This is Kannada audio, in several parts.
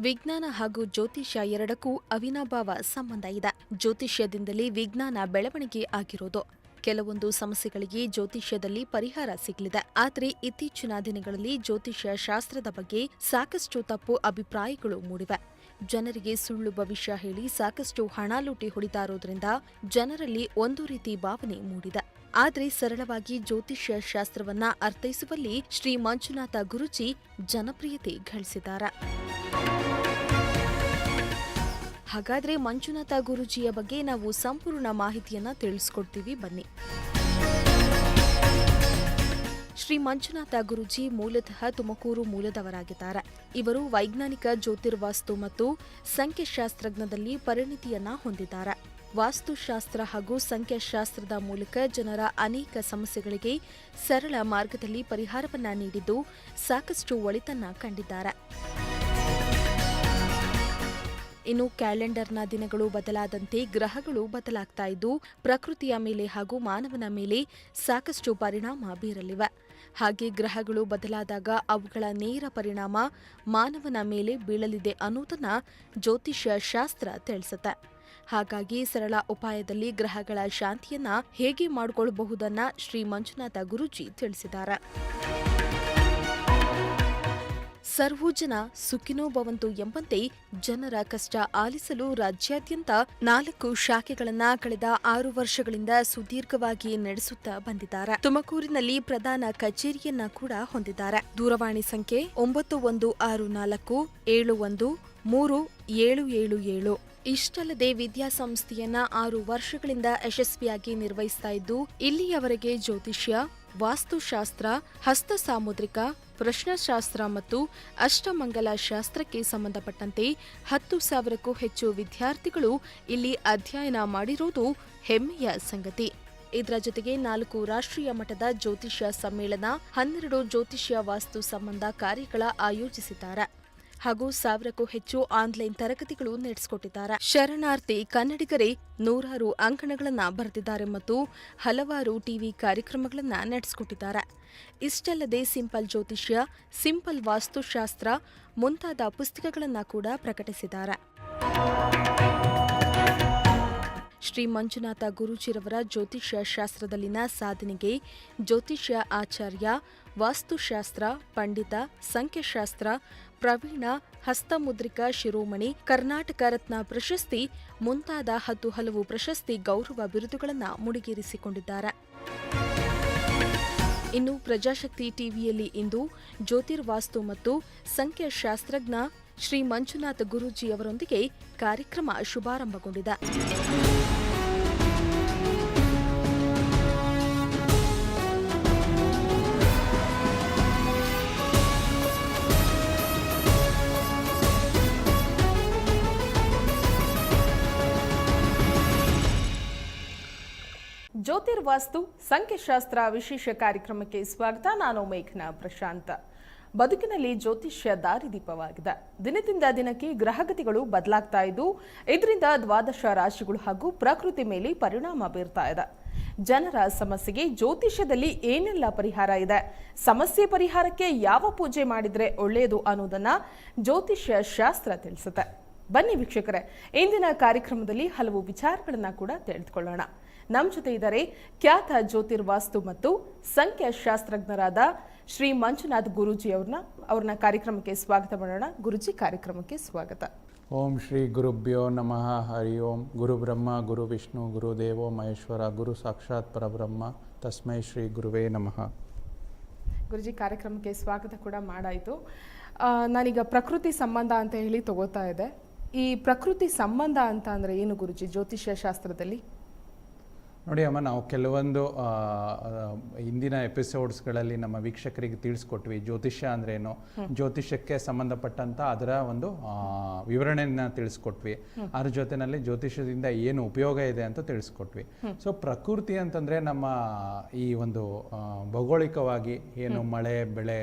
ವಿಜ್ಞಾನ ಹಾಗೂ ಜ್ಯೋತಿಷ್ಯ ಎರಡಕ್ಕೂ ಅವಿನಾಭಾವ ಸಂಬಂಧ ಇದೆ. ಜ್ಯೋತಿಷ್ಯದಿಂದಲೇ ವಿಜ್ಞಾನ ಬೆಳವಣಿಗೆ ಆಗಿರೋದು. ಕೆಲವೊಂದು ಸಮಸ್ಯೆಗಳಿಗೆ ಜ್ಯೋತಿಷ್ಯದಲ್ಲಿ ಪರಿಹಾರ ಸಿಗಲಿದೆ. ಆದರೆ ಇತ್ತೀಚಿನ ದಿನಗಳಲ್ಲಿ ಜ್ಯೋತಿಷ್ಯ ಶಾಸ್ತ್ರದ ಬಗ್ಗೆ ಸಾಕಷ್ಟು ತಪ್ಪು ಅಭಿಪ್ರಾಯಗಳು ಮೂಡಿವೆ. ಜನರಿಗೆ ಸುಳ್ಳು ಭವಿಷ್ಯ ಹೇಳಿ ಸಾಕಷ್ಟು ಹಣ ಲೂಟಿ ಹೊಡಿತಾ ಇರೋದ್ರಿಂದ ಜನರಲ್ಲಿ ಒಂದು ರೀತಿ ಭಾವನೆ ಮೂಡಿದೆ. ಆದರೆ ಸರಳವಾಗಿ ಜ್ಯೋತಿಷ್ಯ ಶಾಸ್ತ್ರವನ್ನ ಅರ್ಥೈಸುವಲ್ಲಿ ಶ್ರೀ ಮಂಜುನಾಥ ಗುರುಜಿ ಜನಪ್ರಿಯತೆ ಗಳಿಸಿದ್ದಾರೆ ಹಾಗಾದ್ರೆ ಮಂಜುನಾಥ ಗುರುಜಿಯ ಬಗ್ಗೆ ನಾವು ಸಂಪೂರ್ಣ ಮಾಹಿತಿಯನ್ನ ತಿಳಿಸ್ಕೊಡ್ತೀವಿ, ಬನ್ನಿ. ಶ್ರೀ ಮಂಜುನಾಥ ಗುರುಜಿ ಮೂಲತಃ ತುಮಕೂರು ಮೂಲದವರಾಗಿದ್ದಾರೆ. ಇವರು ವೈಜ್ಞಾನಿಕ ಜ್ಯೋತಿರ್ವಾಸ್ತು ಮತ್ತು ಸಂಖ್ಯಾಶಾಸ್ತ್ರಜ್ಞದಲ್ಲಿ ಪರಿಣಿತಿಯನ್ನ ಹೊಂದಿದ್ದಾರೆ. ವಾಸ್ತುಶಾಸ್ತ್ರ ಹಾಗೂ ಸಂಖ್ಯಾಶಾಸ್ತ್ರದ ಮೂಲಕ ಜನರ ಅನೇಕ ಸಮಸ್ಯೆಗಳಿಗೆ ಸರಳ ಮಾರ್ಗದಲ್ಲಿ ಪರಿಹಾರವನ್ನ ನೀಡಿದ್ದು ಸಾಕಷ್ಟು ಒಳಿತನ್ನ ಕಂಡಿದ್ದಾರೆ. ಇನ್ನು ಕ್ಯಾಲೆಂಡರ್ನ ದಿನಗಳು ಬದಲಾದಂತೆ ಗ್ರಹಗಳು ಬದಲಾಗ್ತಾ ಇದ್ದು, ಪ್ರಕೃತಿಯ ಮೇಲೆ ಹಾಗೂ ಮಾನವನ ಮೇಲೆ ಸಾಕಷ್ಟು ಪರಿಣಾಮ ಬೀರಲಿವೆ. ಹಾಗೆ ಗ್ರಹಗಳು ಬದಲಾದಾಗ ಅವುಗಳ ನೇರ ಪರಿಣಾಮ ಮಾನವನ ಮೇಲೆ ಬೀಳಲಿದೆ ಅನ್ನೋದನ್ನ ಜ್ಯೋತಿಷ್ಯ ಶಾಸ್ತ್ರ ತಿಳಿಸುತ್ತೆ. ಹಾಗಾಗಿ ಸರಳ ಉಪಾಯದಲ್ಲಿ ಗ್ರಹಗಳ ಶಾಂತಿಯನ್ನ ಹೇಗೆ ಮಾಡಿಕೊಳ್ಳಬಹುದನ್ನ ಶ್ರೀ ಮಂಜುನಾಥ ಗುರುಜಿ ತಿಳಿಸಿದ್ದಾರೆ. ಸರ್ವೂ ಜನ ಸುಖಿನೋ ಭವಂತು ಎಂಬಂತೆ ಜನರ ಕಷ್ಟ ಆಲಿಸಲು ರಾಜ್ಯಾದ್ಯಂತ ನಾಲ್ಕು ಶಾಖೆಗಳನ್ನ ಕಳೆದ ಆರು ವರ್ಷಗಳಿಂದ ಸುದೀರ್ಘವಾಗಿ ನಡೆಸುತ್ತಾ ಬಂದಿದ್ದಾರೆ. ತುಮಕೂರಿನಲ್ಲಿ ಪ್ರಧಾನ ಕಚೇರಿಯನ್ನ ಕೂಡ ಹೊಂದಿದ್ದಾರೆ. ದೂರವಾಣಿ ಸಂಖ್ಯೆ ಒಂಬತ್ತು ಒಂದು ಆರು ನಾಲ್ಕು ಏಳು ಒಂದು ಮೂರು ಏಳು ಏಳು ಏಳು. ಇಷ್ಟಲ್ಲದೆ ವಿದ್ಯಾಸಂಸ್ಥೆಯನ್ನ ಆರು ವರ್ಷಗಳಿಂದ ಯಶಸ್ವಿಯಾಗಿ ನಿರ್ವಹಿಸ್ತಾ ಇದ್ದು, ಇಲ್ಲಿಯವರೆಗೆ ಜ್ಯೋತಿಷ್ಯ, ವಾಸ್ತುಶಾಸ್ತ್ರ, ಹಸ್ತ ಸಾಮುದ್ರಿಕ, ಪ್ರಶ್ನಶಾಸ್ತ್ರ ಮತ್ತು ಅಷ್ಟಮಂಗಲ ಶಾಸ್ತ್ರಕ್ಕೆ ಸಂಬಂಧಪಟ್ಟಂತೆ ಹತ್ತು ಸಾವಿರಕ್ಕೂ ಹೆಚ್ಚು ವಿದ್ಯಾರ್ಥಿಗಳು ಇಲ್ಲಿ ಅಧ್ಯಯನ ಮಾಡಿರುವುದು ಹೆಮ್ಮೆಯ ಸಂಗತಿ. ಇದರ ಜೊತೆಗೆ ನಾಲ್ಕು ರಾಷ್ಟ್ರೀಯ ಮಟ್ಟದ ಜ್ಯೋತಿಷ್ಯ ಸಮ್ಮೇಳನ, ಹನ್ನೆರಡು ಜ್ಯೋತಿಷ್ಯ ವಾಸ್ತು ಸಂಬಂಧ ಕಾರ್ಯಗಳ ಆಯೋಜಿಸಿದ್ದಾರೆ. ಹಾಗೂ ಸಾವಿರಕ್ಕೂ ಹೆಚ್ಚು ಆನ್ಲೈನ್ ತರಗತಿಗಳು ನಡೆಸಿಕೊಟ್ಟಿದ್ದಾರೆ. ಶರಣಾರ್ಥಿ ಕನ್ನಡಿಗರೇ, ನೂರಾರು ಅಂಕಣಗಳನ್ನು ಬರೆದಿದ್ದಾರೆ ಮತ್ತು ಹಲವಾರು ಟಿವಿ ಕಾರ್ಯಕ್ರಮಗಳನ್ನು ನಡೆಸಿಕೊಟ್ಟಿದ್ದಾರೆ. ಇಷ್ಟಲ್ಲದೆ ಸಿಂಪಲ್ ಜ್ಯೋತಿಷ್ಯ, ಸಿಂಪಲ್ ವಾಸ್ತುಶಾಸ್ತ್ರ ಮುಂತಾದ ಪುಸ್ತಕಗಳನ್ನು ಕೂಡ ಪ್ರಕಟಿಸಿದ್ದಾರೆ. ಶ್ರೀ ಮಂಜುನಾಥ ಗುರುಜಿರವರ ಜ್ಯೋತಿಷ್ಯ ಶಾಸ್ತ್ರದಲ್ಲಿನ ಸಾಧನೆಗೆ ಜ್ಯೋತಿಷ್ಯ ಆಚಾರ್ಯ, ವಾಸ್ತುಶಾಸ್ತ್ರ, ಪಂಡಿತ, ಸಂಖ್ಯಾಶಾಸ್ತ್ರ ಪ್ರವೀಣ ಹಸ್ತಮುದ್ರಿಕ ಶಿರೋಮಣಿ, ಕರ್ನಾಟಕ ರತ್ನ ಪ್ರಶಸ್ತಿ, ಮುಂತಾದ ಹತ್ತು ಹಲವು ಪ್ರಶಸ್ತಿ ಗೌರವ ಬಿರುದುಗಳನ್ನು ಮುಡಿಗೇರಿಸಿಕೊಂಡಿದ್ದಾರೆ. ಇನ್ನು ಪ್ರಜಾಶಕ್ತಿ ಟಿವಿಯಲ್ಲಿ ಇಂದು ಜ್ಯೋತಿರ್ವಾಸ್ತು ಮತ್ತು ಸಂಖ್ಯಾಶಾಸ್ತ್ರಜ್ಞ ಶ್ರೀ ಮಂಜುನಾಥ್ ಗುರೂಜಿ ಅವರೊಂದಿಗೆ ಕಾರ್ಯಕ್ರಮ ಶುಭಾರಂಭಗೊಂಡಿದೆ. ಜ್ಯೋತಿರ್ವಾಸ್ತು, ಸಂಖ್ಯಾಶಾಸ್ತ್ರ ವಿಶೇಷ ಕಾರ್ಯಕ್ರಮಕ್ಕೆ ಸ್ವಾಗತ. ನಾನು ಮೇಘನಾ ಪ್ರಶಾಂತ. ಬದುಕಿನಲ್ಲಿ ಜ್ಯೋತಿಷ್ಯ ದಾರಿದೀಪವಾಗಿದೆ ದಿನದಿಂದ ದಿನಕ್ಕೆ ಗ್ರಹಗತಿಗಳು ಬದಲಾಗ್ತಾ ಇದ್ದು, ಇದರಿಂದ ದ್ವಾದಶ ರಾಶಿಗಳು ಹಾಗೂ ಪ್ರಕೃತಿ ಮೇಲೆ ಪರಿಣಾಮ ಬೀರ್ತಾ ಇದೆ. ಜನರ ಸಮಸ್ಯೆಗೆ ಜ್ಯೋತಿಷ್ಯದಲ್ಲಿ ಏನೆಲ್ಲ ಪರಿಹಾರ ಇದೆ? ಸಮಸ್ಯೆ ಪರಿಹಾರಕ್ಕೆ ಯಾವ ಪೂಜೆ ಮಾಡಿದರೆ ಒಳ್ಳೆಯದು ಅನ್ನೋದನ್ನು ಜ್ಯೋತಿಷ್ಯ ಶಾಸ್ತ್ರ ತಿಳಿಸುತ್ತೆ. ಬನ್ನಿ ವೀಕ್ಷಕರೇ ಇಂದಿನ ಕಾರ್ಯಕ್ರಮದಲ್ಲಿ ಹಲವು ವಿಚಾರಗಳನ್ನು ಕೂಡ ತಿಳಿದುಕೊಳ್ಳೋಣ. ನಮ್ಮ ಜೊತೆ ಇದ್ದಾರೆ ಖ್ಯಾತ ಜ್ಯೋತಿರ್ವಾಸ್ತು ಮತ್ತು ಸಂಖ್ಯಾಶಾಸ್ತ್ರಜ್ಞರಾದ ಶ್ರೀ ಮಂಜುನಾಥ್ ಗುರೂಜಿ ಅವ್ರನ್ನ ಅವ್ರನ್ನ ಕಾರ್ಯಕ್ರಮಕ್ಕೆ ಸ್ವಾಗತ ಮಾಡೋಣ. ಗುರುಜಿ ಕಾರ್ಯಕ್ರಮಕ್ಕೆ ಸ್ವಾಗತ. ಓಂ ಶ್ರೀ ಗುರುಭ್ಯೋ ನಮಃ. ಹರಿ ಓಂ. ಗುರು ಬ್ರಹ್ಮ ಗುರು ವಿಷ್ಣು ಗುರು ದೇವೋ ಮಹೇಶ್ವರ ಗುರು ಸಾಕ್ಷಾತ್ ಪರಬ್ರಹ್ಮ. ತಸ್ಮೈ ಶ್ರೀ ಗುರುವೇ ನಮಃ. ಗುರುಜಿ ಕಾರ್ಯಕ್ರಮಕ್ಕೆ ಸ್ವಾಗತ ಕೂಡ ಮಾಡಾಯಿತು. ನಾನೀಗ ಪ್ರಕೃತಿ ಸಂಬಂಧ ಅಂತ ಹೇಳಿ ತಗೋತಾ ಇದೆ ಈ ಪ್ರಕೃತಿ ಸಂಬಂಧ ಅಂತ ಅಂದರೆ ಏನು ಗುರುಜಿ ಜ್ಯೋತಿಷ್ಯ ಶಾಸ್ತ್ರದಲ್ಲಿ? ನೋಡಿ ಅಮ್ಮ ನಾವು ಕೆಲವೊಂದು ಹಿಂದಿನ ಎಪಿಸೋಡ್ಸ್ಗಳಲ್ಲಿ ನಮ್ಮ ವೀಕ್ಷಕರಿಗೆ ತಿಳಿಸ್ಕೊಟ್ವಿ. ಜ್ಯೋತಿಷ್ಯ ಅಂದ್ರೇನು ಜ್ಯೋತಿಷ್ಯಕ್ಕೆ ಸಂಬಂಧಪಟ್ಟಂತ ಅದರ ಒಂದು ವಿವರಣೆಯನ್ನು ತಿಳಿಸ್ಕೊಟ್ವಿ. ಅದ್ರ ಜೊತೆನಲ್ಲಿ ಜ್ಯೋತಿಷ್ಯದಿಂದ ಏನು ಉಪಯೋಗ ಇದೆ ಅಂತ ತಿಳಿಸ್ಕೊಟ್ವಿ. ಸೊ ಪ್ರಕೃತಿ ಅಂತಂದ್ರೆ ನಮ್ಮ ಈ ಒಂದು ಭೌಗೋಳಿಕವಾಗಿ ಏನು ಮಳೆ ಬೆಳೆ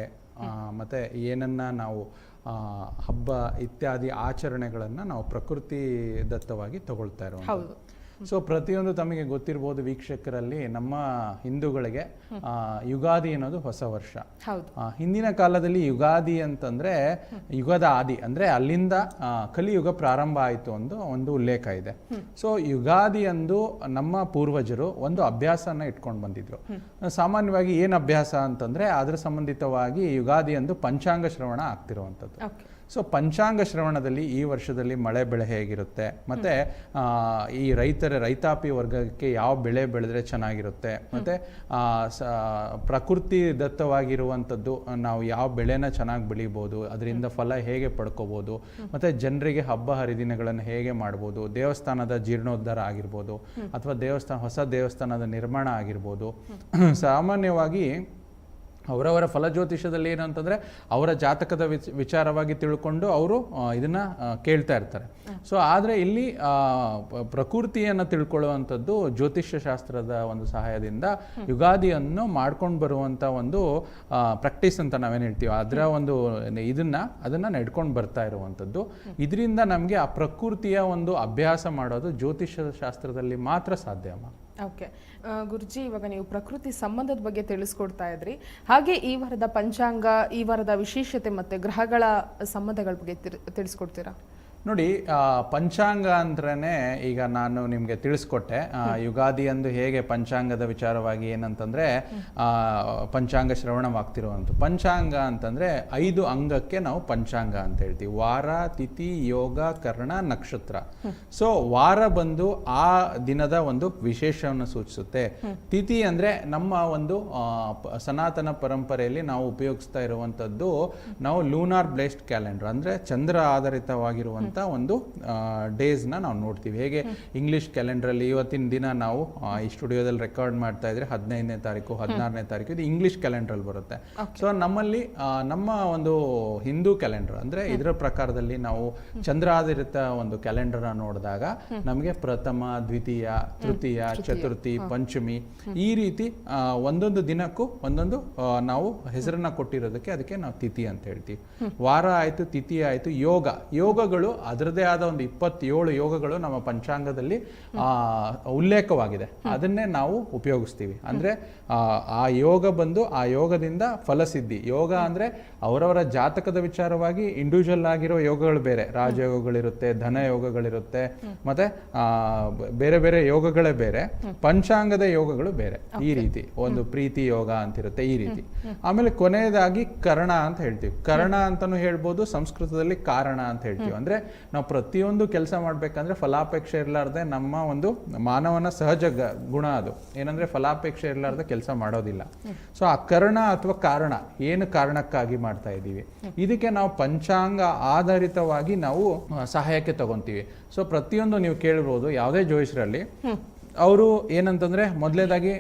ಮತ್ತೆ ಏನನ್ನ ನಾವು ಹಬ್ಬ ಇತ್ಯಾದಿ ಆಚರಣೆಗಳನ್ನು ನಾವು ಪ್ರಕೃತಿ ದತ್ತವಾಗಿ ತಗೊಳ್ತಾ ಹೌದು. ಸೊ ಪ್ರತಿಯೊಂದು ತಮಗೆ ಗೊತ್ತಿರ್ಬೋದು ವೀಕ್ಷಕರಲ್ಲಿ ನಮ್ಮ ಹಿಂದೂಗಳಿಗೆ ಆ, ಯುಗಾದಿ ಅನ್ನೋದು ಹೊಸ ವರ್ಷ. ಹೌದು. ಹಿಂದಿನ ಕಾಲದಲ್ಲಿ ಯುಗಾದಿ ಅಂತಂದ್ರೆ ಯುಗದ ಆದಿ ಅಂದ್ರೆ ಅಲ್ಲಿಂದ ಕಲಿಯುಗ ಪ್ರಾರಂಭ ಆಯಿತು ಒಂದು ಒಂದು ಉಲ್ಲೇಖ ಇದೆ. ಸೊ ಯುಗಾದಿ ಅಂದು ನಮ್ಮ ಪೂರ್ವಜರು ಒಂದು ಅಭ್ಯಾಸನ ಇಟ್ಕೊಂಡು ಬಂದಿದ್ರು. ಸಾಮಾನ್ಯವಾಗಿ ಏನು ಅಭ್ಯಾಸ ಅಂತಂದ್ರೆ ಅದರ ಸಂಬಂಧಿತವಾಗಿ ಯುಗಾದಿ ಅಂದು ಪಂಚಾಂಗ ಶ್ರವಣ ಆಗ್ತಿರುವಂಥದ್ದು. ಸೊ ಪಂಚಾಂಗ ಶ್ರವಣದಲ್ಲಿ ಈ ವರ್ಷದಲ್ಲಿ ಮಳೆ ಬೆಳೆ ಹೇಗಿರುತ್ತೆ? ಮತ್ತೆ ಈ ರೈತರ, ರೈತಾಪಿ ವರ್ಗಕ್ಕೆ ಯಾವ ಬೆಳೆ ಬೆಳೆದ್ರೆ ಚೆನ್ನಾಗಿರುತ್ತೆ? ಮತ್ತೆ ಪ್ರಕೃತಿ ದತ್ತವಾಗಿರುವಂಥದ್ದು, ನಾವು ಯಾವ ಬೆಳೆನ ಚೆನ್ನಾಗಿ ಬೆಳಿಬೋದು, ಅದರಿಂದ ಫಲ ಹೇಗೆ ಪಡ್ಕೋಬೋದು, ಮತ್ತೆ ಜನರಿಗೆ ಹಬ್ಬ ಹರಿದಿನಗಳನ್ನು ಹೇಗೆ ಮಾಡ್ಬೋದು, ದೇವಸ್ಥಾನದ ಜೀರ್ಣೋದ್ಧಾರ ಆಗಿರ್ಬೋದು, ಅಥವಾ ದೇವಸ್ಥಾನ, ಹೊಸ ದೇವಸ್ಥಾನದ ನಿರ್ಮಾಣ ಆಗಿರ್ಬೋದು, ಸಾಮಾನ್ಯವಾಗಿ ಅವರವರ ಫಲಜ್ಯೋತಿಷದಲ್ಲಿ ಏನು ಅಂತಂದ್ರೆ ಅವರ ಜಾತಕದ ವಿಚ್ ವಿಚಾರವಾಗಿ ತಿಳ್ಕೊಂಡು ಅವರು ಇದನ್ನ ಕೇಳ್ತಾ ಇರ್ತಾರೆ. ಸೊ ಆದರೆ ಇಲ್ಲಿ ಪ್ರಕೃತಿಯನ್ನು ತಿಳ್ಕೊಳ್ಳುವಂಥದ್ದು ಜ್ಯೋತಿಷ್ಯ ಶಾಸ್ತ್ರದ ಒಂದು ಸಹಾಯದಿಂದ ಯುಗಾದಿಯನ್ನು ಮಾಡ್ಕೊಂಡು ಬರುವಂಥ ಒಂದು ಪ್ರಾಕ್ಟೀಸ್ ಅಂತ ನಾವೇನು ಹೇಳ್ತೀವಿ. ಅದರ ಒಂದು ಇದನ್ನು ಅದನ್ನು ನಡ್ಕೊಂಡು ಬರ್ತಾ ಇರುವಂಥದ್ದು. ಇದರಿಂದ ನಮಗೆ ಆ ಪ್ರಕೃತಿಯ ಒಂದು ಅಭ್ಯಾಸ ಮಾಡೋದು ಜ್ಯೋತಿಷ್ಯ ಶಾಸ್ತ್ರದಲ್ಲಿ ಮಾತ್ರ ಸಾಧ್ಯ ಅಮ್ಮ. ಓಕೆ ಗುರುಜಿ, ಇವಾಗ ನೀವು ಪ್ರಕೃತಿ ಸಂಬಂಧದ ಬಗ್ಗೆ ತಿಳಿಸ್ಕೊಡ್ತಾ ಇದ್ರಿ. ಹಾಗೆ ಈ ವಾರದ ಪಂಚಾಂಗ, ಈ ವಾರದ ವಿಶೇಷತೆ ಮತ್ತು ಗ್ರಹಗಳ ಸಂಬಂಧಗಳ ಬಗ್ಗೆ ತಿರ್- ತಿಳಿಸ್ಕೊಡ್ತೀರಾ? ನೋಡಿ ಆ, ಪಂಚಾಂಗ ಅಂದ್ರೇ ಈಗ ನಾನು ನಿಮಗೆ ತಿಳಿಸ್ಕೊಟ್ಟೆ. ಆ, ಯುಗಾದಿ ಅಂದು ಹೇಗೆ ಪಂಚಾಂಗದ ವಿಚಾರವಾಗಿ ಏನಂತಂದ್ರೆ ಆ, ಪಂಚಾಂಗ ಶ್ರವಣವಾಗ್ತಿರುವಂಥ ಪಂಚಾಂಗ ಅಂತಂದ್ರೆ ಐದು ಅಂಗಕ್ಕೆ ನಾವು ಪಂಚಾಂಗ ಅಂತ ಹೇಳ್ತೀವಿ. ವಾರ ತಿಥಿ ಯೋಗ ಕರ್ಣ ನಕ್ಷತ್ರ. ಸೊ ವಾರ ಬಂದು ಆ ದಿನದ ಒಂದು ವಿಶೇಷವನ್ನು ಸೂಚಿಸುತ್ತೆ. ತಿಥಿ ಅಂದ್ರೆ ನಮ್ಮ ಒಂದು ಆ, ಸನಾತನ ಪರಂಪರೆಯಲ್ಲಿ ನಾವು ಉಪಯೋಗಿಸ್ತಾ ಇರುವಂಥದ್ದು ನಾವು ಲೂನಾರ್ ಬ್ಲೇಸ್ಡ್ ಕ್ಯಾಲೆಂಡರ್. ಅಂದ್ರೆ ಚಂದ್ರ ಆಧಾರಿತವಾಗಿರುವಂಥ ಒಂದು ಡೇಸ್ನ ನಾವು ನೋಡ್ತೀವಿ. ಹೇಗೆ ಇಂಗ್ಲಿಷ್ ಕ್ಯಾಲೆಂಡ್ರಲ್ಲಿ ಇವತ್ತಿನ ದಿನ ನಾವು ಈ ಸ್ಟುಡಿಯೋದಲ್ಲಿ ರೆಕಾರ್ಡ್ ಮಾಡ್ತಾ ಇದ್ರೆ ಹದಿನೈದನೇ ತಾರೀಕು ಹದಿನಾರನೇ ತಾರೀಕು ಇದು ಇಂಗ್ಲಿಷ್ ಕ್ಯಾಲೆಂಡ್ರಲ್ಲಿ ಬರುತ್ತೆ. ಸೊ ನಮ್ಮಲ್ಲಿ ನಮ್ಮ ಒಂದು ಹಿಂದೂ ಕ್ಯಾಲೆಂಡರ್ ಅಂದ್ರೆ ಇದರ ಪ್ರಕಾರದಲ್ಲಿ ನಾವು ಚಂದ್ರ ಆಧಾರಿತ ಒಂದು ಕ್ಯಾಲೆಂಡರ್ನ ನೋಡಿದಾಗ ನಮಗೆ ಪ್ರಥಮ ದ್ವಿತೀಯ ತೃತೀಯ ಚತುರ್ಥಿ ಪಂಚಮಿ ಈ ರೀತಿ ಒಂದೊಂದು ದಿನಕ್ಕೂ ಒಂದೊಂದು ನಾವು ಹೆಸರನ್ನ ಕೊಟ್ಟಿರೋದಕ್ಕೆ ಅದಕ್ಕೆ ನಾವು ತಿಥಿ ಅಂತ ಹೇಳ್ತೀವಿ. ವಾರ ಆಯ್ತು ತಿಥಿ ಆಯ್ತು ಯೋಗ. ಯೋಗಗಳು ಅದರದೇ ಆದ ಒಂದು ಇಪ್ಪತ್ತೇಳು ಯೋಗಗಳು ನಮ್ಮ ಪಂಚಾಂಗದಲ್ಲಿ ಆ, ಉಲ್ಲೇಖವಾಗಿದೆ. ಅದನ್ನೇ ನಾವು ಉಪಯೋಗಿಸ್ತೀವಿ. ಅಂದ್ರೆ ಆ, ಯೋಗ ಬಂದು ಆ ಯೋಗದಿಂದ ಫಲಸಿದ್ಧಿ. ಯೋಗ ಅಂದ್ರೆ ಅವರವರ ಜಾತಕದ ವಿಚಾರವಾಗಿ ಇಂಡಿವಿಜುವಲ್ ಆಗಿರೋ ಯೋಗಗಳು ಬೇರೆ. ರಾಜಯೋಗಗಳಿರುತ್ತೆ ಧನ ಯೋಗಗಳಿರುತ್ತೆ ಮತ್ತೆ ಆ, ಬೇರೆ ಬೇರೆ ಯೋಗಗಳೇ ಬೇರೆ. ಪಂಚಾಂಗದ ಯೋಗಗಳು ಬೇರೆ. ಈ ರೀತಿ. ಒಂದು ಪ್ರೀತಿ ಯೋಗ ಅಂತಿರುತ್ತೆ ಈ ರೀತಿ. ಆಮೇಲೆ ಕೊನೆಯದಾಗಿ ಕರ್ಣ ಅಂತ ಹೇಳ್ತೀವಿ. ಕರ್ಣ ಅಂತಾನು ಹೇಳ್ಬೋದು ಸಂಸ್ಕೃತದಲ್ಲಿ ಕಾರಣ ಅಂತ ಹೇಳ್ತೀವಿ. ಅಂದ್ರೆ ನಾವು ಪ್ರತಿಯೊಂದು ಕೆಲಸ ಮಾಡಬೇಕಂದ್ರೆ ಫಲಾಪೇಕ್ಷೆ ಇರಲಾರ್ದೆ ನಮ್ಮ ಒಂದು ಮಾನವನ ಸಹಜ ಗುಣ ಅದು. ಏನಂದ್ರೆ ಫಲಾಪೇಕ್ಷೆ ಇರಲಾರ್ದೆ ಕೆಲಸ ಮಾಡೋದಿಲ್ಲ. ಸೊ ಆ ಕರ್ಣ ಅಥವಾ ಕಾರಣ, ಏನು ಕಾರಣಕ್ಕಾಗಿ ಮಾಡ್ತಾ ಇದ್ದೀವಿ? ಇದಕ್ಕೆ ನಾವು ಪಂಚಾಂಗ ಆಧಾರಿತವಾಗಿ ನಾವು ಸಹಾಯಕ್ಕೆ ತಗೊಂತೀವಿ. ಸೊ ಪ್ರತಿಯೊಂದು ನೀವು ಕೇಳಿರ್ಬೋದು ಯಾವುದೇ ಜೋಯಿಸ್ರಲ್ಲಿ ಅವರು ಏನಂತಂದ್ರೆ ಮೊದಲೇದಾಗಿ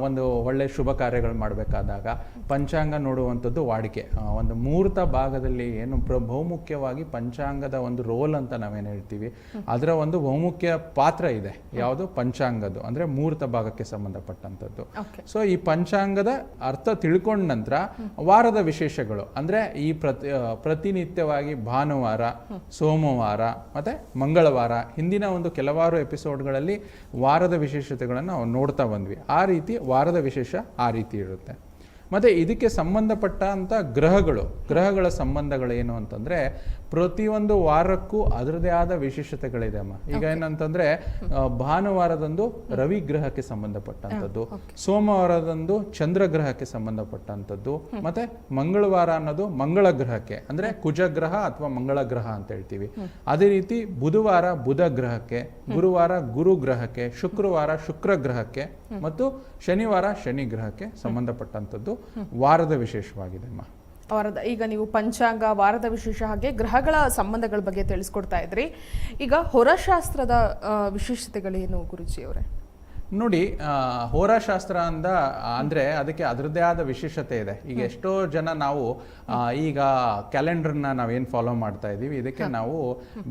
ಒಂದು ಒಳ್ಳೆ ಶುಭ ಕಾರ್ಯಗಳು ಮಾಡಬೇಕಾದಾಗ ಪಂಚಾಂಗ ನೋಡುವಂಥದ್ದು ವಾಡಿಕೆ. ಒಂದು ಮೂರ್ತ ಭಾಗದಲ್ಲಿ ಏನು ಪ್ರ ಬಹುಮುಖ್ಯವಾಗಿ ಪಂಚಾಂಗದ ಒಂದು ರೋಲ್ ಅಂತ ನಾವೇನು ಹೇಳ್ತೀವಿ ಅದರ ಒಂದು ಬಹುಮುಖ್ಯ ಪಾತ್ರ ಇದೆ. ಯಾವುದು? ಪಂಚಾಂಗದ್ದು. ಅಂದ್ರೆ ಮೂರ್ತ ಭಾಗಕ್ಕೆ ಸಂಬಂಧಪಟ್ಟಂಥದ್ದು. ಸೊ ಈ ಪಂಚಾಂಗದ ಅರ್ಥ ತಿಳ್ಕೊಂಡ ನಂತರ ವಾರದ ವಿಶೇಷಗಳು. ಅಂದ್ರೆ ಈ ಪ್ರತಿ ಪ್ರತಿನಿತ್ಯವಾಗಿ ಭಾನುವಾರ ಸೋಮವಾರ ಮತ್ತೆ ಮಂಗಳವಾರ ಹಿಂದಿನ ಒಂದು ಕೆಲವಾರು ಎಪಿಸೋಡ್ಗಳಲ್ಲಿ ವಾರದ ವಿಶೇಷತೆಗಳನ್ನು ನಾವು ನೋಡ್ತಾ ಬಂದ್ವಿ. ಆ ರೀತಿ ವಾರದ ವಿಶೇಷ ಆ ರೀತಿ ಇರುತ್ತೆ. ಮತ್ತೆ ಇದಕ್ಕೆ ಸಂಬಂಧಪಟ್ಟಂತ ಗ್ರಹಗಳು ಗ್ರಹಗಳ ಸಂಬಂಧಗಳೇನು ಅಂತಂದ್ರೆ ಪ್ರತಿಯೊಂದು ವಾರಕ್ಕೂ ಅದರದೇ ಆದ ವಿಶೇಷತೆಗಳಿದೆ ಅಮ್ಮ. ಈಗ ಏನಂತಂದ್ರೆ ಭಾನುವಾರದಂದು ರವಿ ಗ್ರಹಕ್ಕೆ ಸಂಬಂಧಪಟ್ಟಂಥದ್ದು ಸೋಮವಾರದಂದು ಚಂದ್ರ ಗ್ರಹಕ್ಕೆ ಸಂಬಂಧಪಟ್ಟಂಥದ್ದು ಮತ್ತೆ ಮಂಗಳವಾರ ಅನ್ನೋದು ಮಂಗಳ ಗ್ರಹಕ್ಕೆ ಅಂದ್ರೆ ಕುಜ ಗ್ರಹ ಅಥವಾ ಮಂಗಳ ಗ್ರಹ ಅಂತ ಹೇಳ್ತೀವಿ. ಅದೇ ರೀತಿ ಬುಧವಾರ ಬುಧ ಗ್ರಹಕ್ಕೆ ಗುರುವಾರ ಗುರು ಗ್ರಹಕ್ಕೆ ಶುಕ್ರವಾರ ಶುಕ್ರ ಗ್ರಹಕ್ಕೆ ಮತ್ತು ಶನಿವಾರ ಶನಿ ಗ್ರಹಕ್ಕೆ ಸಂಬಂಧಪಟ್ಟಂಥದ್ದು. ವಾರದ ವಿಶೇಷವಾಗಿದೆ ಅಮ್ಮ ವಾರದ, ಈಗ ನೀವು ಪಂಚಾಂಗ, ವಾರದ ವಿಶೇಷ ಹಾಗೆ ಗ್ರಹಗಳ ಸಂಬಂಧಗಳ ಬಗ್ಗೆ ತಿಳಿಸ್ಕೊಡ್ತಾ ಇದ್ರಿ. ಈಗ ಹೊರಶಾಸ್ತ್ರದ ವಿಶೇಷತೆಗಳೇನು ಗುರುಜಿ ಅವರೇ ನೋಡಿ ಹೋರಾಶಾಸ್ತ್ರ ಅಂದ ಅಂದ್ರೆ ಅದಕ್ಕೆ ಅದರದ್ದೇ ಆದ ವಿಶೇಷತೆ ಇದೆ. ಈಗ ಎಷ್ಟೋ ಜನ ನಾವು ಈಗ ಕ್ಯಾಲೆಂಡರ್ನ ನಾವೇನು ಫಾಲೋ ಮಾಡ್ತಾ ಇದ್ದೀವಿ ಇದಕ್ಕೆ ನಾವು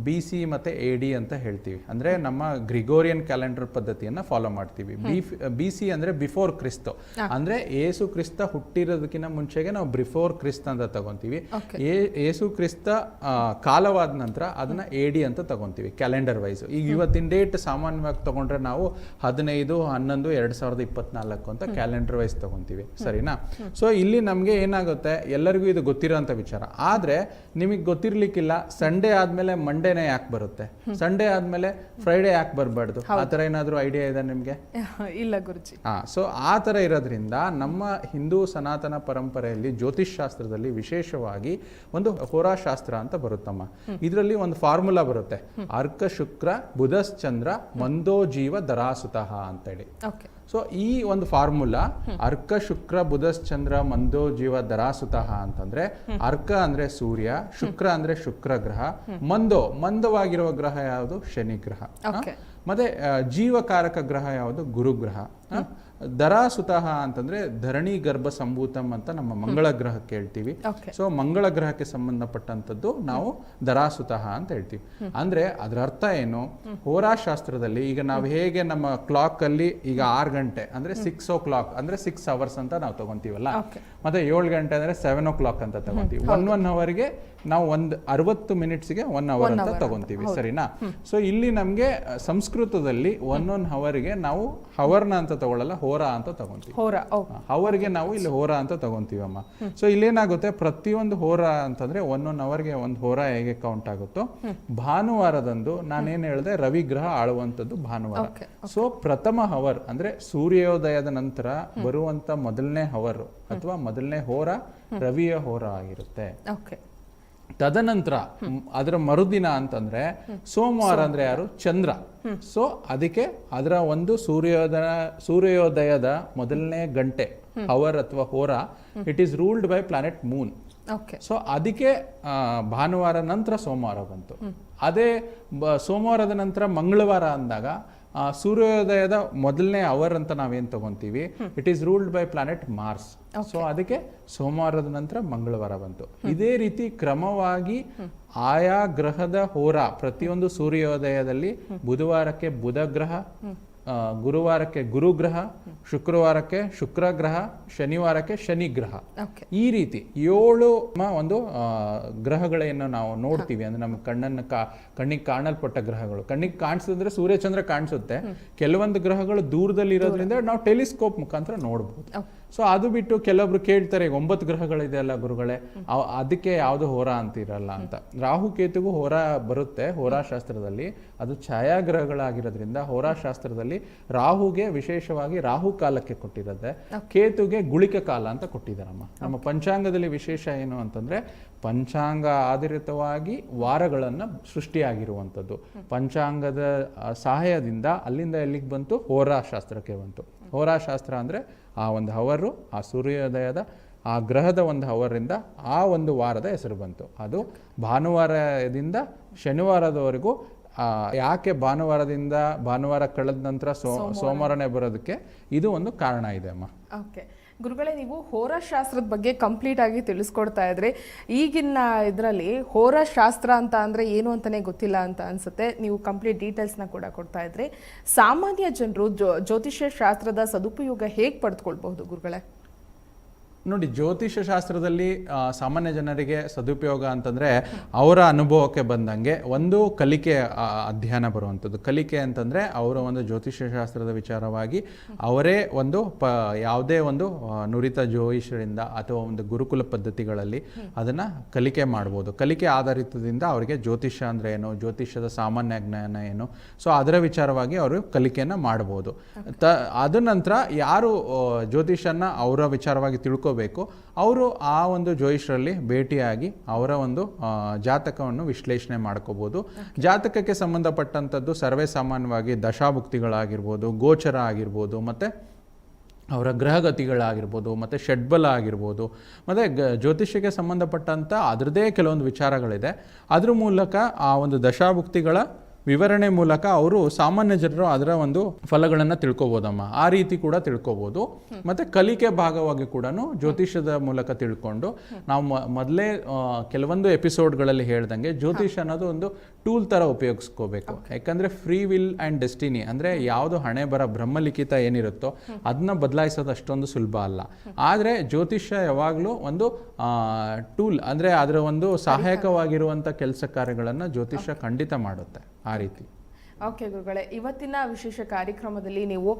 ಬಿ ಸಿ ಮತ್ತೆ ಎ ಡಿ ಅಂತ ಹೇಳ್ತೀವಿ. ಅಂದ್ರೆ ನಮ್ಮ ಗ್ರಿಗೋರಿಯನ್ ಕ್ಯಾಲೆಂಡರ್ ಪದ್ಧತಿಯನ್ನ ಫಾಲೋ ಮಾಡ್ತೀವಿ. ಬಿ ಬಿ ಸಿ ಅಂದ್ರೆ ಬಿಫೋರ್ ಕ್ರಿಸ್ತ ಅಂದ್ರೆ ಏಸು ಕ್ರಿಸ್ತ ಹುಟ್ಟಿರೋದಕ್ಕಿಂತ ಮುಂಚೆಗೆ ನಾವು ಬಿಫೋರ್ ಕ್ರಿಸ್ತ ಅಂತ ತಗೊಂತೀವಿ. ಏಸು ಕ್ರಿಸ್ತ ಕಾಲವಾದ ನಂತರ ಅದನ್ನು ಎ ಡಿ ಅಂತ ತಗೊಂತೀವಿ ಕ್ಯಾಲೆಂಡರ್ ವೈಸ್ ಈಗ ಇವತ್ತಿನ ಡೇಟ್ ಸಾಮಾನ್ಯವಾಗಿ ತಗೊಂಡ್ರೆ ನಾವು ಹದಿನೈದು ಹನ್ನೊಂದು ಎರಡು ಸಾವಿರದ ಇಪ್ಪತ್ನಾಲ್ಕು ಅಂತ ಕ್ಯಾಲೆಂಡರ್ ವೈಸ್ ತಗೊಂತೀವಿ. ಸರಿನಾ? ಸೊ ಇಲ್ಲಿ ನಮಗೆ ಏನಾಗುತ್ತೆ? ಎಲ್ಲರಿಗೂ ಇದು ಗೊತ್ತಿರೋಂಥ ವಿಚಾರ. ಆದ್ರೆ ನಿಮಗೆ ಗೊತ್ತಿರ್ಲಿಕ್ಕಿಲ್ಲ ಸಂಡೇ ಆದಮೇಲೆ ಮಂಡೇನೇ ಯಾಕೆ ಬರುತ್ತೆ? ಸಂಡೇ ಆದಮೇಲೆ ಫ್ರೈಡೇ ಯಾಕೆ ಬರಬಾರ್ದು? ಆ ಥರ ಏನಾದರೂ ಐಡಿಯಾ ಇದೆ ನಿಮಗೆ? ಇಲ್ಲ ಗುರುಜಿ. ಹಾಂ ಸೊ ಆ ಥರ ಇರೋದ್ರಿಂದ ನಮ್ಮ ಹಿಂದೂ ಸನಾತನ ಪರಂಪರೆಯಲ್ಲಿ ಜ್ಯೋತಿಷ್ ಶಾಸ್ತ್ರದಲ್ಲಿ ವಿಶೇಷವಾಗಿ ಒಂದು ಹೋರಾಶಾಸ್ತ್ರ ಅಂತ ಬರುತ್ತಮ್ಮ. ಇದರಲ್ಲಿ ಒಂದು ಫಾರ್ಮುಲಾ ಬರುತ್ತೆ. ಅರ್ಕ ಶುಕ್ರ ಬುಧಶ್ಚಂದ್ರ ಮಂದೋ ಜೀವ ದರಾಸುತಃ ಅಂತೇಳಿ. ಓಕೆ. ಸೊ ಈ ಒಂದು ಫಾರ್ಮುಲಾ ಅರ್ಕ ಶುಕ್ರ ಬುಧಶ್ಚಂದ್ರ ಮಂದೋ ಜೀವ ದರಾಸುತಃ ಅಂತಂದ್ರೆ ಅರ್ಕ ಅಂದ್ರೆ ಸೂರ್ಯ ಶುಕ್ರ ಅಂದ್ರೆ ಶುಕ್ರ ಗ್ರಹ ಮಂದೋ ಮಂದವಾಗಿರುವ ಗ್ರಹ ಯಾವುದು? ಶನಿ ಗ್ರಹ? ಮತ್ತೆ ಜೀವಕಾರಕ ಗ್ರಹ ಯಾವುದು? ಗುರುಗ್ರಹ. ಆ? ದರಾಸುತಃ ಅಂತಂದ್ರೆ ಧರಣಿ ಗರ್ಭ ಸಂಭೂತಂ ಅಂತ ನಮ್ಮ ಮಂಗಳ ಗ್ರಹಕ್ಕೆ ಹೇಳ್ತೀವಿ. ಸೊ ಮಂಗಳ ಗ್ರಹಕ್ಕೆ ಸಂಬಂಧಪಟ್ಟಂತದ್ದು ನಾವು ದರಾಸುತಃ ಅಂತ ಹೇಳ್ತೀವಿ. ಅಂದ್ರೆ ಅದರ ಅರ್ಥ ಏನು? ಹೋರಾಶಾಸ್ತ್ರದಲ್ಲಿ ಈಗ ನಾವು ಹೇಗೆ ನಮ್ಮ ಕ್ಲಾಕ್ ಅಲ್ಲಿ ಈಗ ಆರು ಗಂಟೆ ಅಂದ್ರೆ ಸಿಕ್ಸ್ ಓ ಕ್ಲಾಕ್ ಅಂದ್ರೆ ಸಿಕ್ಸ್ ಅವರ್ಸ್ ಅಂತ ನಾವು ತಗೊಂತೀವಲ್ಲ. ಮತ್ತೆ ಏಳು ಗಂಟೆ ಅಂದ್ರೆ ಸೆವೆನ್ ಓ ಕ್ಲಾಕ್ ಅಂತ ತಗೊಂತೀವಿ. ಒನ್ ಒನ್ ಅವರ್ಗೆ ನಾವು ಒಂದು ಅರವತ್ತು ಮಿನಿಟ್ಸ್ಗೆ ಒನ್ ಅವರ್ ಅಂತ ತಗೊಂತೀವಿ ಸರಿನಾ? ಸೊ ಇಲ್ಲಿ ನಮ್ಗೆ ಸಂಸ್ಕೃತದಲ್ಲಿ ಒನ್ ಒನ್ ಅವರ್ಗೆ ನಾವು ಹವರ್ನ ಅಂತ ತಗೊಳ್ಳಲ್ಲ ಹೋರಾ ಅಂತ ತಗೊಂತೀವಿ. ಅವರ್ಗೆ ನಾವು ಇಲ್ಲಿ ಹೋರಾ ಅಂತ ತಗೊಂತೀವಮ್ಮ. ಸೊ ಇಲ್ಲೇನಾಗುತ್ತೆ ಪ್ರತಿಯೊಂದು ಹೋರ ಅಂತಂದ್ರೆ ಒನ್ ಒನ್ ಅವರ್ಗೆ ಒಂದು ಹೋರಾ ಹೇಗೆ ಕೌಂಟ್ ಆಗುತ್ತೋ ಭಾನುವಾರದಂದು ನಾನೇನ್ ಹೇಳಿದೆ ರವಿಗ್ರಹ ಆಳುವಂಥದ್ದು ಭಾನುವಾರ. ಸೊ ಪ್ರಥಮ ಹವರ್ ಅಂದ್ರೆ ಸೂರ್ಯೋದಯದ ನಂತರ ಬರುವಂತ ಮೊದಲನೇ ಹವರ್ ಅಥವಾ ಮೊದಲನೇ ಹೋರ ರವಿಯ ಹೋರ ಆಗಿರುತ್ತೆ. ತದನಂತರ ಅದರ ಮರುದಿನ ಅಂತಂದ್ರೆ ಸೋಮವಾರ ಅಂದ್ರೆ ಯಾರು? ಚಂದ್ರ. ಸೊ ಅದಕ್ಕೆ ಅದರ ಒಂದು ಸೂರ್ಯೋದಯ ಸೂರ್ಯೋದಯದ ಮೊದಲನೇ ಗಂಟೆ ಅವರ್ ಅಥವಾ ಹೋರ it is ruled by planet moon so ಅದಕ್ಕೆ ಭಾನುವಾರ ನಂತರ ಸೋಮವಾರ ಬಂತು. ಅದೇ ಸೋಮವಾರದ ನಂತರ ಮಂಗಳವಾರ ಅಂದಾಗ ಸೂರ್ಯೋದಯದ ಮೊದಲನೇ ಅವರ್ ಅಂತ ನಾವೇನು ತಗೊಂತೀವಿ? It is ruled by planet Mars so ಅದಕ್ಕೆ ಸೋಮವಾರದ ನಂತರ ಮಂಗಳವಾರ ಬಂತು. ಇದೇ ರೀತಿ ಕ್ರಮವಾಗಿ ಆಯಾ ಗ್ರಹದ ಹೋರ ಪ್ರತಿಯೊಂದು ಸೂರ್ಯೋದಯದಲ್ಲಿ ಬುಧವಾರಕ್ಕೆ ಬುಧ ಗ್ರಹ ಗುರುವಾರಕ್ಕೆ ಗುರುಗ್ರಹ ಶುಕ್ರವಾರಕ್ಕೆ ಶುಕ್ರ ಗ್ರಹ ಶನಿವಾರಕ್ಕೆ ಶನಿ ಗ್ರಹ ಈ ರೀತಿ ಏಳು ಒಂದು ಗ್ರಹಗಳನ್ನು ಗ್ರಹಗಳೇನು ನಾವು ನೋಡ್ತೀವಿ. ಅಂದ್ರೆ ನಮ್ಮ ಕಣ್ಣನ್ನು ಕಾ ಕಣ್ಣಿಗೆ ಕಾಣಲ್ಪಟ್ಟ ಗ್ರಹಗಳು. ಕಣ್ಣಿಗೆ ಕಾಣಿಸಿದ್ರೆ ಸೂರ್ಯಚಂದ್ರ ಕಾಣಿಸುತ್ತೆ. ಕೆಲವೊಂದು ಗ್ರಹಗಳು ದೂರದಲ್ಲಿ ಇರೋದ್ರಿಂದ ನಾವು ಟೆಲಿಸ್ಕೋಪ್ ಮುಖಾಂತರ ನೋಡ್ಬೋದು. ಸೊ ಅದು ಬಿಟ್ಟು ಕೆಲವೊಬ್ರು ಕೇಳ್ತಾರೆ ಈಗ ಒಂಬತ್ತು ಗ್ರಹಗಳಿದೆ ಅಲ್ಲ ಗುರುಗಳೇ ಅದಕ್ಕೆ ಯಾವುದು ಹೋರ ಅಂತಿರಲ್ಲ ಅಂತ. ರಾಹು ಕೇತುಗೂ ಹೋರ ಬರುತ್ತೆ ಹೋರಾಶಾಸ್ತ್ರದಲ್ಲಿ ಅದು ಛಾಯಾಗ್ರಹಗಳಾಗಿರೋದ್ರಿಂದ ಹೋರಾಶಾಸ್ತ್ರದಲ್ಲಿ ರಾಹುಗೆ ವಿಶೇಷವಾಗಿ ರಾಹು ಕಾಲಕ್ಕೆ ಕೊಟ್ಟಿರುತ್ತೆ ಕೇತುಗೆ ಗುಳಿಕ ಕಾಲ ಅಂತ ಕೊಟ್ಟಿದ್ದಾರಮ್ಮ. ನಮ್ಮ ಪಂಚಾಂಗದಲ್ಲಿ ವಿಶೇಷ ಏನು ಅಂತಂದ್ರೆ ಪಂಚಾಂಗ ಆಧಾರಿತವಾಗಿ ವಾರಗಳನ್ನ ಸೃಷ್ಟಿಯಾಗಿರುವಂಥದ್ದು. ಪಂಚಾಂಗದ ಸಹಾಯದಿಂದ ಅಲ್ಲಿಂದ ಎಲ್ಲಿಗೆ ಬಂತು? ಹೋರಾಶಾಸ್ತ್ರಕ್ಕೆ ಬಂತು. ಹೋರಾಶಾಸ್ತ್ರ ಅಂದ್ರೆ ಆ ಒಂದು ಹವರು ಆ ಸೂರ್ಯೋದಯದ ಆ ಗ್ರಹದ ಒಂದು ಹವರಿಂದ ಆ ಒಂದು ವಾರದ ಹೆಸರು ಬಂತು. ಅದು ಭಾನುವಾರದಿಂದ ಶನಿವಾರದವರೆಗೂ ಯಾಕೆ ಭಾನುವಾರದಿಂದ ಭಾನುವಾರ ಕಳೆದ ನಂತರ ಸೋ ಸೋಮವಾರನೇ ಬರೋದಕ್ಕೆ ಇದು ಒಂದು ಕಾರಣ ಇದೆ ಅಮ್ಮ. ಓಕೆ. ಗುರುಗಳೇ, ನೀವು ಹೋರಾಶಾಸ್ತ್ರದ ಬಗ್ಗೆ ಕಂಪ್ಲೀಟ್ ಆಗಿ ತಿಳಿಸ್ಕೊಡ್ತಾ ಇದ್ರಿ, ಈಗಿನ ಇದರಲ್ಲಿ ಹೋರಾಶಾಸ್ತ್ರ ಅಂತ ಅಂದರೆ ಏನು ಅಂತಾನೆ ಗೊತ್ತಿಲ್ಲ ಅಂತ ಅನ್ಸುತ್ತೆ. ನೀವು ಕಂಪ್ಲೀಟ್ ಡೀಟೇಲ್ಸ್ನ ಕೂಡ ಕೊಡ್ತಾ ಇದ್ರಿ, ಸಾಮಾನ್ಯ ಜನರು ಜ್ಯೋತಿಷ್ಯ ಶಾಸ್ತ್ರದ ಸದುಪಯೋಗ ಹೇಗೆ ಪಡೆದುಕೊಳ್ಬಹುದು ಗುರುಗಳೇ? ನೋಡಿ ಜ್ಯೋತಿಷ್ಯ ಶಾಸ್ತ್ರದಲ್ಲಿ ಸಾಮಾನ್ಯ ಜನರಿಗೆ ಸದುಪಯೋಗ ಅಂತಂದರೆ ಅವರ ಅನುಭವಕ್ಕೆ ಬಂದಂಗೆ ಒಂದು ಕಲಿಕೆ ಅಧ್ಯಯನ ಬರುವಂಥದ್ದು. ಕಲಿಕೆ ಅಂತಂದರೆ ಅವರ ಒಂದು ಜ್ಯೋತಿಷ್ಯ ಶಾಸ್ತ್ರದ ವಿಚಾರವಾಗಿ ಅವರೇ ಒಂದು ಪ ಯಾವುದೇ ಒಂದು ನುರಿತ ಜ್ಯೋತಿಷರಿಂದ ಅಥವಾ ಒಂದು ಗುರುಕುಲ ಪದ್ಧತಿಗಳಲ್ಲಿ ಅದನ್ನು ಕಲಿಕೆ ಮಾಡ್ಬೋದು. ಕಲಿಕೆ ಆಧಾರಿತದಿಂದ ಅವರಿಗೆ ಜ್ಯೋತಿಷ್ಯ ಅಂದರೆ ಏನು ಜ್ಯೋತಿಷ್ಯದ ಸಾಮಾನ್ಯ ಜ್ಞಾನ ಏನು. ಸೊ ಅದರ ವಿಚಾರವಾಗಿ ಅವರು ಕಲಿಕೆಯನ್ನು ಮಾಡ್ಬೋದು. ತ ಅದ ನಂತರ ಯಾರು ಜ್ಯೋತಿಷ್ಯನ ಜ್ಯೋತಿಷನ್ನ ಅವರ ವಿಚಾರವಾಗಿ ತಿಳ್ಕೋಬೇಕು. ಅವರು ಆ ಒಂದು ಜ್ಯೋತಿಷರಲ್ಲಿ ಭೇಟಿಯಾಗಿ ಅವರ ಒಂದು ಜಾತಕವನ್ನು ವಿಶ್ಲೇಷಣೆ ಮಾಡ್ಕೋಬೋದು. ಜಾತಕಕ್ಕೆ ಸಂಬಂಧಪಟ್ಟಂಥದ್ದು ಸರ್ವೇ ಸಾಮಾನ್ಯವಾಗಿ ದಶಾಭುಕ್ತಿಗಳಾಗಿರ್ಬೋದು ಗೋಚರ ಆಗಿರ್ಬೋದು ಮತ್ತು ಅವರ ಗ್ರಹಗತಿಗಳಾಗಿರ್ಬೋದು ಮತ್ತು ಷಡ್ಬಲ ಆಗಿರ್ಬೋದು ಮತ್ತು ಗ ಜ್ಯೋತಿಷ್ಯಕ್ಕೆ ಸಂಬಂಧಪಟ್ಟಂಥ ಅದರದ್ದೇ ಕೆಲವೊಂದು ವಿಚಾರಗಳಿದೆ. ಅದ್ರ ಮೂಲಕ ಆ ಒಂದು ದಶಾಭುಕ್ತಿಗಳ ವಿವರಣೆ ಮೂಲಕ ಅವರು ಸಾಮಾನ್ಯ ಜನರು ಅದರ ಒಂದು ಫಲಗಳನ್ನು ತಿಳ್ಕೊಬೋದಮ್ಮ. ಆ ರೀತಿ ಕೂಡ ತಿಳ್ಕೊಬೋದು. ಮತ್ತೆ ಕಲಿಕೆ ಭಾಗವಾಗಿ ಕೂಡ ಜ್ಯೋತಿಷ್ಯದ ಮೂಲಕ ತಿಳ್ಕೊಂಡು ನಾವು ಮೊದಲೇ ಕೆಲವೊಂದು ಎಪಿಸೋಡ್ಗಳಲ್ಲಿ ಹೇಳ್ದಂಗೆ ಜ್ಯೋತಿಷ್ಯ ಅನ್ನೋದು ಒಂದು ಟೂಲ್ ತರ ಉಪಯೋಗಿಸ್ಕೋಬೇಕು. ಯಾಕಂದ್ರೆ ಫ್ರೀ ವಿಲ್ ಅಂಡ್ ಡೆಸ್ಟಿನಿ ಅಂದ್ರೆ ಯಾವುದು ಹಣೆ ಬರ ಬ್ರಹ್ಮಲಿಖಿತ ಏನಿರುತ್ತೋ ಅದನ್ನ ಬದಲಾಯಿಸೋದು ಅಷ್ಟೊಂದು ಸುಲಭ ಅಲ್ಲ. ಆದರೆ ಜ್ಯೋತಿಷ್ಯ ಯಾವಾಗಲೂ ಒಂದು ಟೂಲ್ ಅಂದ್ರೆ ಅದರ ಒಂದು ಸಹಾಯಕವಾಗಿರುವಂತ ಕೆಲಸ ಕಾರ್ಯಗಳನ್ನು ಜ್ಯೋತಿಷ್ಯ ಖಂಡಿತ ಮಾಡುತ್ತೆ. ಆ ರೀತಿ. ಓಕೆ ಗುರುಗಳೇ, ಇವತ್ತಿನ ವಿಶೇಷ ಕಾರ್ಯಕ್ರಮದಲ್ಲಿ ನೀವು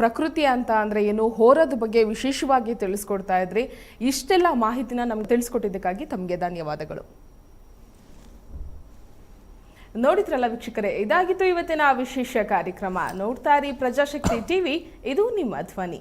ಪ್ರಕೃತಿ ಅಂತ ಅಂದರೆ ಏನು, ಹೋರದ ಬಗ್ಗೆ ವಿಶೇಷವಾಗಿ ತಿಳಿಸ್ಕೊಡ್ತಾ ಇದ್ರಿ. ಇಷ್ಟೆಲ್ಲ ಮಾಹಿತಿನ ನಮ್ಗೆ ತಿಳಿಸ್ಕೊಟ್ಟಿದ್ದಕ್ಕಾಗಿ ತಮಗೆ ಧನ್ಯವಾದಗಳು. ನೋಡಿದ್ರಲ್ಲ ವೀಕ್ಷಕರೇ, ಇದಾಗಿತ್ತು ಇವತ್ತಿನ ವಿಶೇಷ ಕಾರ್ಯಕ್ರಮ. ನೋಡ್ತಾ ಇರಿ ಪ್ರಜಾಶಕ್ತಿ ಟಿವಿ, ಇದು ನಿಮ್ಮ ಧ್ವನಿ.